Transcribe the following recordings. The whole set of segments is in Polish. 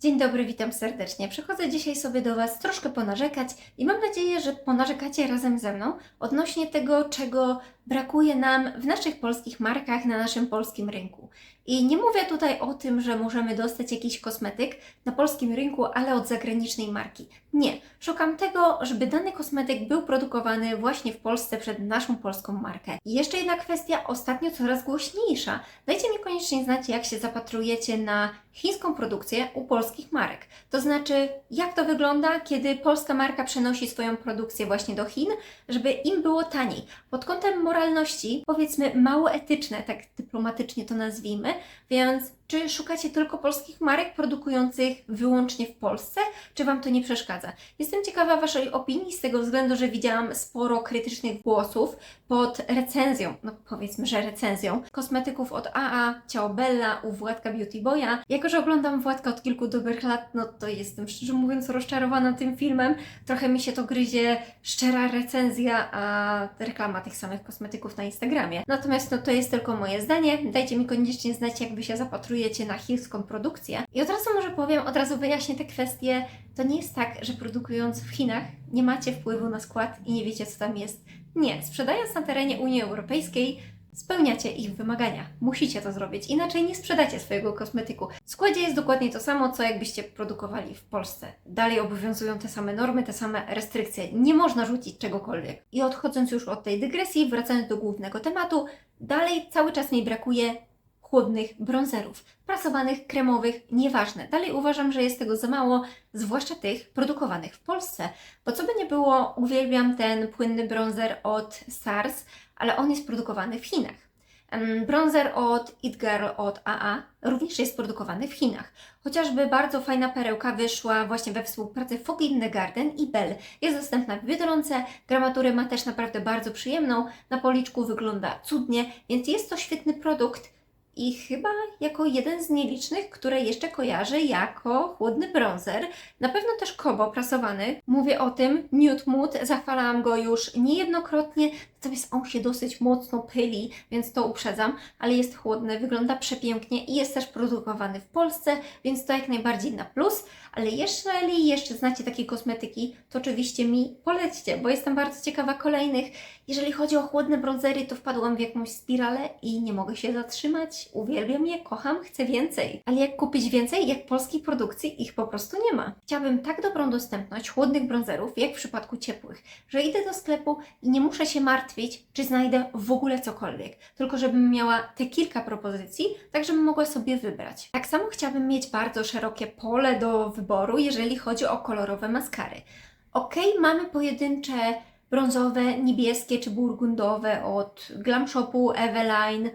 Dzień dobry, witam serdecznie. Przychodzę dzisiaj sobie do Was troszkę ponarzekać i mam nadzieję, że ponarzekacie razem ze mną odnośnie tego, czego brakuje nam w naszych polskich markach na naszym polskim rynku. I nie mówię tutaj o tym, że możemy dostać jakiś kosmetyk na polskim rynku, ale od zagranicznej marki. Nie, szukam tego, żeby dany kosmetyk był produkowany właśnie w Polsce przed naszą polską markę. I jeszcze jedna kwestia, ostatnio coraz głośniejsza. Dajcie mi koniecznie znać, jak się zapatrujecie na chińską produkcję u polskich marek. To znaczy, jak to wygląda, kiedy polska marka przenosi swoją produkcję właśnie do Chin, żeby im było taniej. Pod kątem moralności, powiedzmy mało etyczne, tak dyplomatycznie to nazwijmy, więc czy szukacie tylko polskich marek produkujących wyłącznie w Polsce, czy Wam to nie przeszkadza? Jestem ciekawa Waszej opinii z tego względu, że widziałam sporo krytycznych głosów pod recenzją, no powiedzmy, że recenzją, kosmetyków od AA, Ciao Bella, u Władka Beauty Boya. Jako, że oglądam Władka od kilku dobrych lat, no to jestem szczerze mówiąc rozczarowana tym filmem. Trochę mi się to gryzie szczera recenzja, a reklama tych samych kosmetyków na Instagramie. Natomiast no to jest tylko moje zdanie. Dajcie mi koniecznie znać, jak Wy się zapatrujecie na chińską produkcję. I od razu może powiem, od razu wyjaśnię te kwestie. To nie jest tak, że produkując w Chinach nie macie wpływu na skład i nie wiecie, co tam jest. Nie, sprzedając na terenie Unii Europejskiej, spełniacie ich wymagania. Musicie to zrobić, inaczej nie sprzedacie swojego kosmetyku. W składzie jest dokładnie to samo, co jakbyście produkowali w Polsce. Dalej obowiązują te same normy, te same restrykcje. Nie można rzucić czegokolwiek. I odchodząc już od tej dygresji, wracając do głównego tematu, dalej cały czas mi brakuje chłodnych bronzerów, prasowanych, kremowych, nieważne. Dalej uważam, że jest tego za mało, zwłaszcza tych produkowanych w Polsce. Bo co by nie było, uwielbiam ten płynny bronzer od SARS, ale on jest produkowany w Chinach. Bronzer od It Girl od AA również jest produkowany w Chinach. Chociażby bardzo fajna perełka wyszła właśnie we współpracy Fog in the Garden i Bell. Jest dostępna w Biedronce, gramaturę ma też naprawdę bardzo przyjemną, na policzku wygląda cudnie, więc jest to świetny produkt i chyba jako jeden z nielicznych, które jeszcze kojarzę jako chłodny bronzer. Na pewno też Kobo prasowany. Mówię o tym, Nude Mood, zachwalałam go już niejednokrotnie, natomiast on się dosyć mocno pyli, więc to uprzedzam, ale jest chłodny, wygląda przepięknie i jest też produkowany w Polsce, więc to jak najbardziej na plus. Ale jeżeli jeszcze znacie takie kosmetyki, to oczywiście mi polećcie, bo jestem bardzo ciekawa kolejnych. Jeżeli chodzi o chłodne bronzery, to wpadłam w jakąś spiralę i nie mogę się zatrzymać. Uwielbiam je, kocham, chcę więcej. Ale jak kupić więcej, jak polskiej produkcji ich po prostu nie ma. Chciałabym tak dobrą dostępność chłodnych bronzerów, jak w przypadku ciepłych, że idę do sklepu i nie muszę się martwić, czy znajdę w ogóle cokolwiek. Tylko żebym miała te kilka propozycji, tak żebym mogła sobie wybrać. Tak samo chciałabym mieć bardzo szerokie pole do wyboru, jeżeli chodzi o kolorowe maskary. Ok, mamy pojedyncze brązowe, niebieskie czy burgundowe od Glam Shopu, Eveline,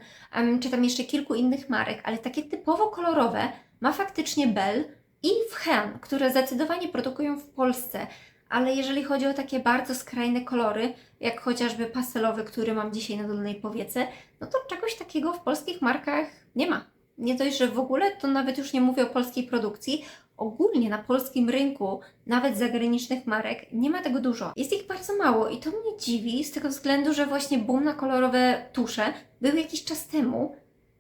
czy tam jeszcze kilku innych marek, ale takie typowo kolorowe ma faktycznie Bell i When, które zdecydowanie produkują w Polsce. Ale jeżeli chodzi o takie bardzo skrajne kolory, jak chociażby pastelowy, który mam dzisiaj na dolnej powiece, no to czegoś takiego w polskich markach nie ma. Nie dość, że w ogóle, to nawet już nie mówię o polskiej produkcji, ogólnie na polskim rynku, nawet zagranicznych marek, nie ma tego dużo. Jest ich bardzo mało i to mnie dziwi z tego względu, że właśnie boom na kolorowe tusze był jakiś czas temu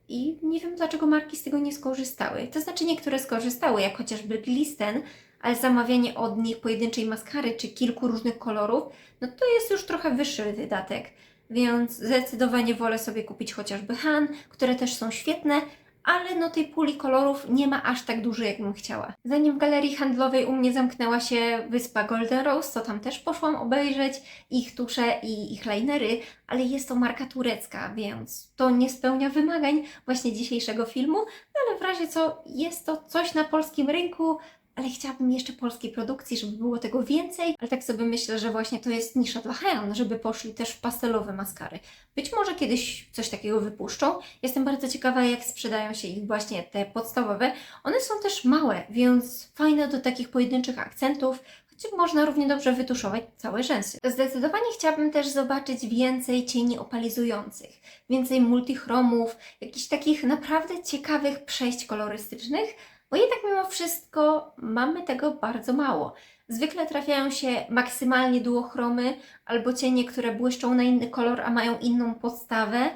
i nie wiem dlaczego marki z tego nie skorzystały. To znaczy niektóre skorzystały, jak chociażby Glisten, ale zamawianie od nich pojedynczej maskary czy kilku różnych kolorów, no to jest już trochę wyższy wydatek. Więc zdecydowanie wolę sobie kupić chociażby Han, które też są świetne, ale no tej puli kolorów nie ma aż tak dużo, jakbym chciała. Zanim w galerii handlowej u mnie zamknęła się wyspa Golden Rose, to tam też poszłam obejrzeć ich tusze i ich linery, ale jest to marka turecka, więc to nie spełnia wymagań właśnie dzisiejszego filmu, no ale w razie co jest to coś na polskim rynku, ale chciałabym jeszcze polskiej produkcji, żeby było tego więcej, ale tak sobie myślę, że właśnie to jest nisza dla Heon, żeby poszli też w pastelowe maskary. Być może kiedyś coś takiego wypuszczą. Jestem bardzo ciekawa, jak sprzedają się ich właśnie te podstawowe. One są też małe, więc fajne do takich pojedynczych akcentów, choć można równie dobrze wytuszować całe rzęsy. Zdecydowanie chciałabym też zobaczyć więcej cieni opalizujących, więcej multichromów, jakichś takich naprawdę ciekawych przejść kolorystycznych, bo jednak mimo wszystko mamy tego bardzo mało. Zwykle trafiają się maksymalnie duochromy albo cienie, które błyszczą na inny kolor, a mają inną podstawę.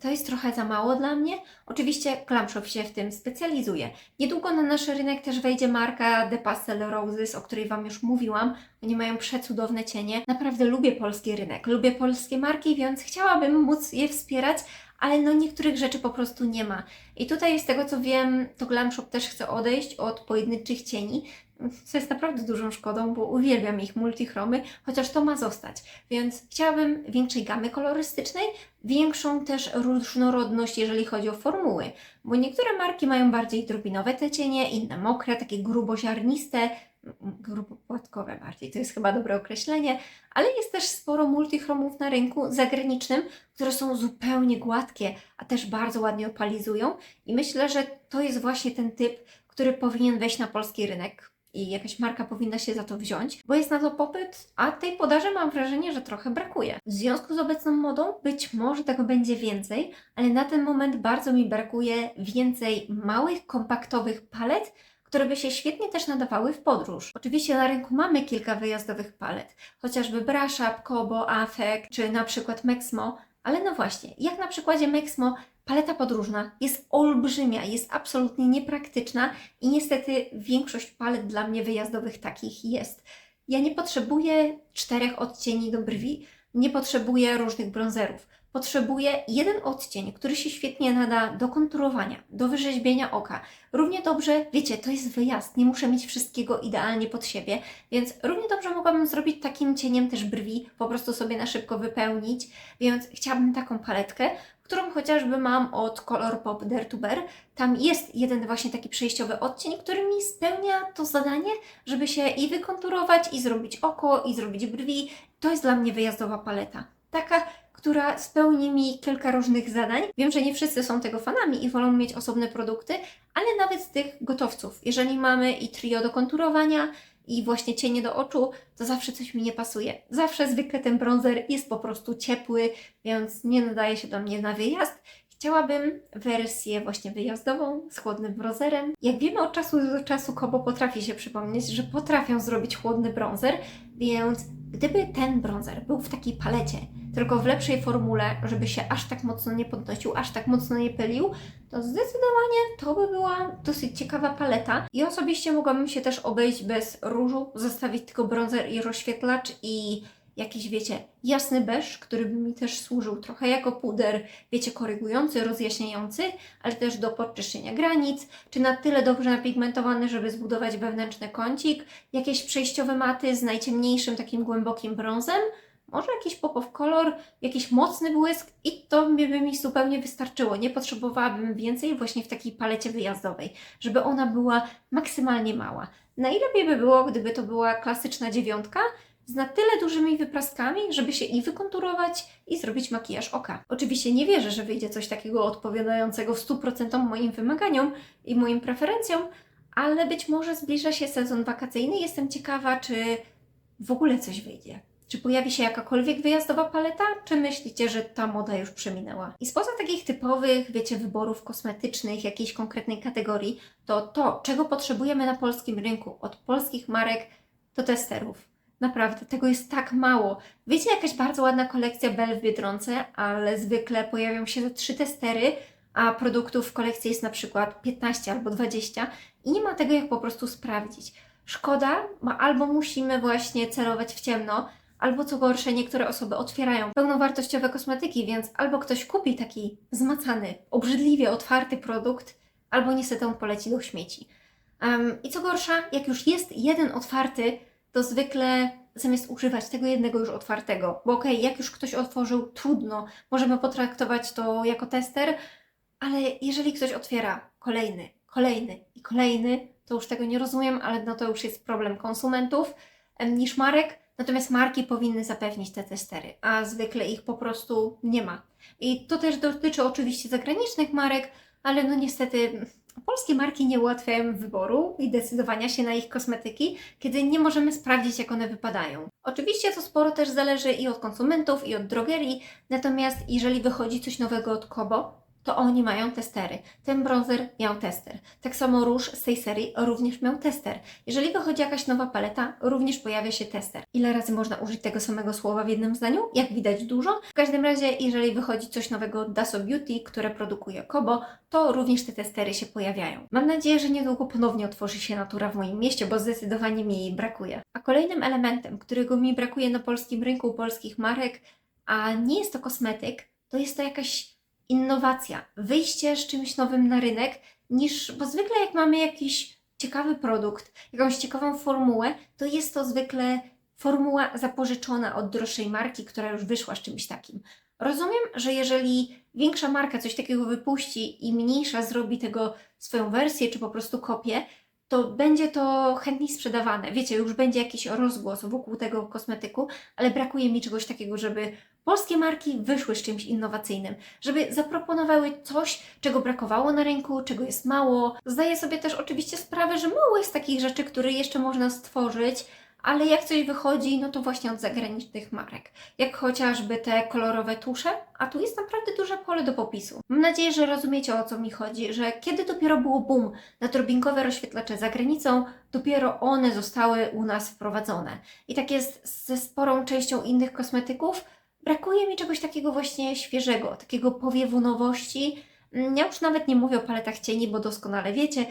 to jest trochę za mało dla mnie. Oczywiście Clam Shop się w tym specjalizuje. Niedługo na nasz rynek też wejdzie marka The Pastel Roses, o której Wam już mówiłam. Oni mają przecudowne cienie. Naprawdę lubię polski rynek, lubię polskie marki, więc chciałabym móc je wspierać, ale no niektórych rzeczy po prostu nie ma. I tutaj z tego co wiem, to Glam Shop też chce odejść od pojedynczych cieni, co jest naprawdę dużą szkodą, bo uwielbiam ich multichromy, chociaż to ma zostać. Więc chciałabym większej gamy kolorystycznej, większą też różnorodność, jeżeli chodzi o formuły, bo niektóre marki mają bardziej drobinowe te cienie, inne mokre, takie gruboziarniste, grubopłatkowe bardziej, to jest chyba dobre określenie, ale jest też sporo multichromów na rynku zagranicznym, które są zupełnie gładkie, a też bardzo ładnie opalizują i myślę, że to jest właśnie ten typ, który powinien wejść na polski rynek i jakaś marka powinna się za to wziąć, bo jest na to popyt, a tej podaży mam wrażenie, że trochę brakuje. W związku z obecną modą być może tego będzie więcej, ale na ten moment bardzo mi brakuje więcej małych, kompaktowych palet, które by się świetnie też nadawały w podróż. Oczywiście na rynku mamy kilka wyjazdowych palet, chociażby Brashap, Kobo, Afek czy na przykład Mexmo, ale no właśnie, jak na przykładzie Mexmo, paleta podróżna jest olbrzymia, jest absolutnie niepraktyczna i niestety większość palet dla mnie wyjazdowych takich jest. Ja nie potrzebuję czterech odcieni do brwi, nie potrzebuję różnych bronzerów. Potrzebuję jeden odcień, który się świetnie nada do konturowania, do wyrzeźbienia oka. Równie dobrze, wiecie, to jest wyjazd, nie muszę mieć wszystkiego idealnie pod siebie, więc równie dobrze mogłabym zrobić takim cieniem też brwi, po prostu sobie na szybko wypełnić, więc chciałabym taką paletkę, którą chociażby mam od Colourpop Dare to Bear. Tam jest jeden właśnie taki przejściowy odcień, który mi spełnia to zadanie, żeby się i wykonturować, i zrobić oko, i zrobić brwi. To jest dla mnie wyjazdowa paleta. Taka, która spełni mi kilka różnych zadań. Wiem, że nie wszyscy są tego fanami i wolą mieć osobne produkty, ale nawet z tych gotowców. Jeżeli mamy i trio do konturowania, i właśnie cienie do oczu, to zawsze coś mi nie pasuje. Zawsze zwykle ten bronzer jest po prostu ciepły, więc nie nadaje się do mnie na wyjazd. Chciałabym wersję właśnie wyjazdową z chłodnym bronzerem. Jak wiemy od czasu do czasu Kobo potrafi się przypomnieć, że potrafią zrobić chłodny bronzer, więc gdyby ten bronzer był w takiej palecie, tylko w lepszej formule, żeby się aż tak mocno nie podnosił, aż tak mocno nie pylił, to zdecydowanie to by była dosyć ciekawa paleta. I osobiście mogłabym się też obejść bez różu, zostawić tylko bronzer i rozświetlacz i jakiś, wiecie, jasny beż, który by mi też służył trochę jako puder, wiecie, korygujący, rozjaśniający, ale też do podczyszczenia granic, czy na tyle dobrze napigmentowany, żeby zbudować wewnętrzny kącik, jakieś przejściowe maty z najciemniejszym, takim głębokim brązem, może jakiś pop of color, jakiś mocny błysk i to by mi zupełnie wystarczyło. Nie potrzebowałabym więcej właśnie w takiej palecie wyjazdowej, żeby ona była maksymalnie mała. Najlepiej by było, gdyby to była klasyczna dziewiątka, z na tyle dużymi wypraskami, żeby się i wykonturować, i zrobić makijaż oka. Oczywiście nie wierzę, że wyjdzie coś takiego odpowiadającego w 100% moim wymaganiom i moim preferencjom, ale być może zbliża się sezon wakacyjny. Jestem ciekawa, czy w ogóle coś wyjdzie. Czy pojawi się jakakolwiek wyjazdowa paleta, czy myślicie, że ta moda już przeminęła? I spoza takich typowych, wiecie, wyborów kosmetycznych, jakiejś konkretnej kategorii, to to, czego potrzebujemy na polskim rynku od polskich marek, to testerów. Naprawdę, tego jest tak mało. Wiecie, jakaś bardzo ładna kolekcja Bell w Biedronce, ale zwykle pojawią się trzy testery, a produktów w kolekcji jest na przykład 15 albo 20 i nie ma tego jak po prostu sprawdzić. Szkoda, bo albo musimy właśnie celować w ciemno, albo co gorsze, niektóre osoby otwierają pełnowartościowe kosmetyki, więc albo ktoś kupi taki zmacany, obrzydliwie otwarty produkt, albo niestety on poleci do śmieci. Um, I co gorsza, jak już jest jeden otwarty, to zwykle zamiast używać tego jednego już otwartego, bo okej, okay, jak już ktoś otworzył, trudno, możemy potraktować to jako tester, ale jeżeli ktoś otwiera kolejny, kolejny i kolejny, to już tego nie rozumiem, ale no to już jest problem konsumentów niż marek. Natomiast marki powinny zapewnić te testery, a zwykle ich po prostu nie ma. I to też dotyczy oczywiście zagranicznych marek, ale no niestety polskie marki nie ułatwiają wyboru i decydowania się na ich kosmetyki, kiedy nie możemy sprawdzić, jak one wypadają. Oczywiście to sporo też zależy i od konsumentów, i od drogerii, natomiast jeżeli wychodzi coś nowego od Kobo, to oni mają testery. Ten bronzer miał tester. Tak samo róż z tej serii również miał tester. Jeżeli wychodzi jakaś nowa paleta, również pojawia się tester. Ile razy można użyć tego samego słowa w jednym zdaniu? Jak widać dużo. W każdym razie, jeżeli wychodzi coś nowego od Daso Beauty, które produkuje Kobo, to również te testery się pojawiają. Mam nadzieję, że niedługo ponownie otworzy się natura w moim mieście, bo zdecydowanie mi jej brakuje. A kolejnym elementem, którego mi brakuje na polskim rynku polskich marek, a nie jest to kosmetyk, to jest to jakaś innowacja, wyjście z czymś nowym na rynek, niż, bo zwykle jak mamy jakiś ciekawy produkt, jakąś ciekawą formułę, to jest to zwykle formuła zapożyczona od droższej marki, która już wyszła z czymś takim. Rozumiem, że jeżeli większa marka coś takiego wypuści i mniejsza zrobi tego swoją wersję, czy po prostu kopię, to będzie to chętniej sprzedawane. Wiecie, już będzie jakiś rozgłos wokół tego kosmetyku, ale brakuje mi czegoś takiego, żeby polskie marki wyszły z czymś innowacyjnym, żeby zaproponowały coś, czego brakowało na rynku, czego jest mało. Zdaję sobie też oczywiście sprawę, że mało jest takich rzeczy, które jeszcze można stworzyć, ale jak coś wychodzi, no to właśnie od zagranicznych marek. Jak chociażby te kolorowe tusze, a tu jest naprawdę duże pole do popisu. Mam nadzieję, że rozumiecie o co mi chodzi, że kiedy dopiero było boom na drobinkowe rozświetlacze za granicą, dopiero one zostały u nas wprowadzone. I tak jest ze sporą częścią innych kosmetyków. Brakuje mi czegoś takiego właśnie świeżego, takiego powiewu nowości. Mm, Ja już nawet nie mówię o paletach cieni, bo doskonale wiecie,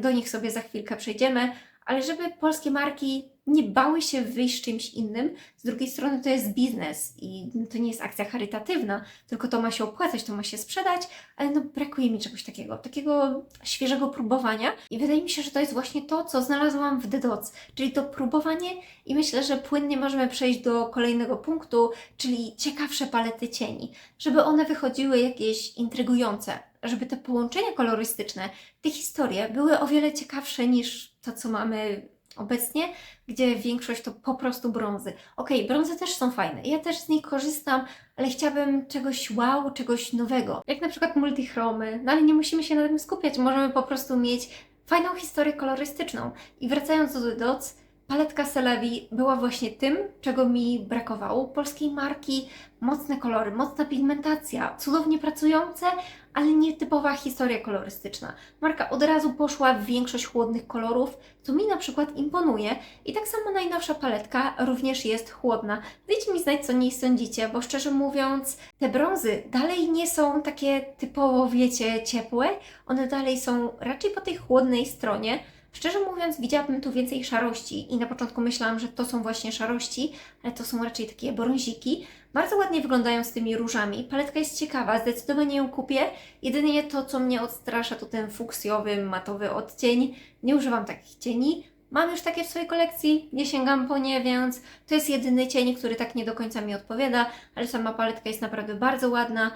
do nich sobie za chwilkę przejdziemy, ale żeby polskie marki nie bały się wyjść z czymś innym. Z drugiej strony to jest biznes i to nie jest akcja charytatywna, tylko to ma się opłacać, to ma się sprzedać, ale no brakuje mi czegoś takiego, takiego świeżego próbowania i wydaje mi się, że to jest właśnie to, co znalazłam w The Dots, czyli to próbowanie i myślę, że płynnie możemy przejść do kolejnego punktu, czyli ciekawsze palety cieni, żeby one wychodziły jakieś intrygujące, żeby te połączenia kolorystyczne, te historie były o wiele ciekawsze niż to, co mamy obecnie, gdzie większość to po prostu brązy. Okej, brązy też są fajne, ja też z nich korzystam, ale chciałabym czegoś wow, czegoś nowego. Jak na przykład multichromy, no ale nie musimy się na tym skupiać, możemy po prostu mieć fajną historię kolorystyczną. I wracając do Dots, paletka Celebi była właśnie tym, czego mi brakowało. Polskiej marki, mocne kolory, mocna pigmentacja, cudownie pracujące, ale nietypowa historia kolorystyczna. Marka od razu poszła w większość chłodnych kolorów, co mi na przykład imponuje. I tak samo najnowsza paletka również jest chłodna. Dajcie mi znać, co niej sądzicie, bo szczerze mówiąc, te brązy dalej nie są takie typowo, wiecie, ciepłe. One dalej są raczej po tej chłodnej stronie. Szczerze mówiąc, widziałabym tu więcej szarości i na początku myślałam, że to są właśnie szarości, ale to są raczej takie brąziki. Bardzo ładnie wyglądają z tymi różami. Paletka jest ciekawa, zdecydowanie ją kupię. Jedynie to, co mnie odstrasza, to ten fuksjowy, matowy odcień. Nie używam takich cieni. Mam już takie w swojej kolekcji, nie sięgam po nie, więc to jest jedyny cień, który tak nie do końca mi odpowiada, ale sama paletka jest naprawdę bardzo ładna.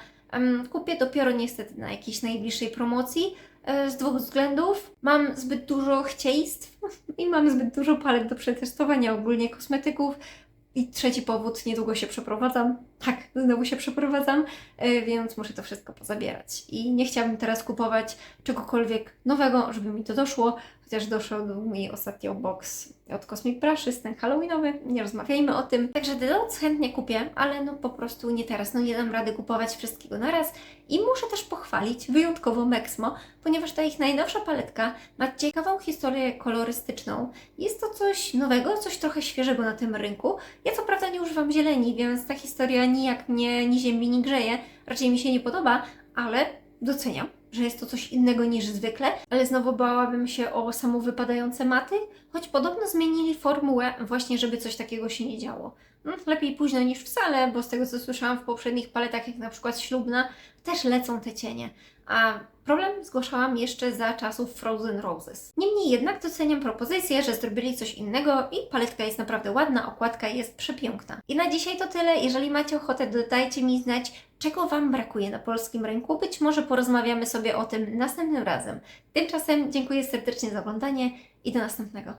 Kupię dopiero niestety na jakiejś najbliższej promocji e, z dwóch względów. Mam zbyt dużo chcieństw i mam zbyt dużo palet do przetestowania ogólnie kosmetyków. I trzeci powód, niedługo się przeprowadzam. Tak, znowu się przeprowadzam, e, więc muszę to wszystko pozabierać. I nie chciałabym teraz kupować czegokolwiek nowego, żeby mi to doszło, chociaż doszedł mi ostatnio box od Cosmic Brushes, ten halloweenowy, nie rozmawiajmy o tym. Także The Dots chętnie kupię, ale no po prostu nie teraz, no nie dam rady kupować wszystkiego naraz. I muszę też pochwalić wyjątkowo Mexmo, ponieważ ta ich najnowsza paletka ma ciekawą historię kolorystyczną. Jest to coś nowego, coś trochę świeżego na tym rynku. Ja co prawda nie używam zieleni, więc ta historia nijak mnie ni ziemi, ni grzeje. Raczej mi się nie podoba, ale doceniam, że jest to coś innego niż zwykle, ale znowu bałabym się o samowypadające maty, choć podobno zmienili formułę właśnie, żeby coś takiego się nie działo. No, lepiej późno niż wcale, bo z tego co słyszałam w poprzednich paletach, jak na przykład ślubna, też lecą te cienie. A problem zgłaszałam jeszcze za czasów Frozen Roses. Niemniej jednak doceniam propozycję, że zrobili coś innego i paletka jest naprawdę ładna, okładka jest przepiękna. I na dzisiaj to tyle. Jeżeli macie ochotę, dodajcie mi znać, czego Wam brakuje na polskim rynku. Być może porozmawiamy sobie o tym następnym razem. Tymczasem dziękuję serdecznie za oglądanie i do następnego.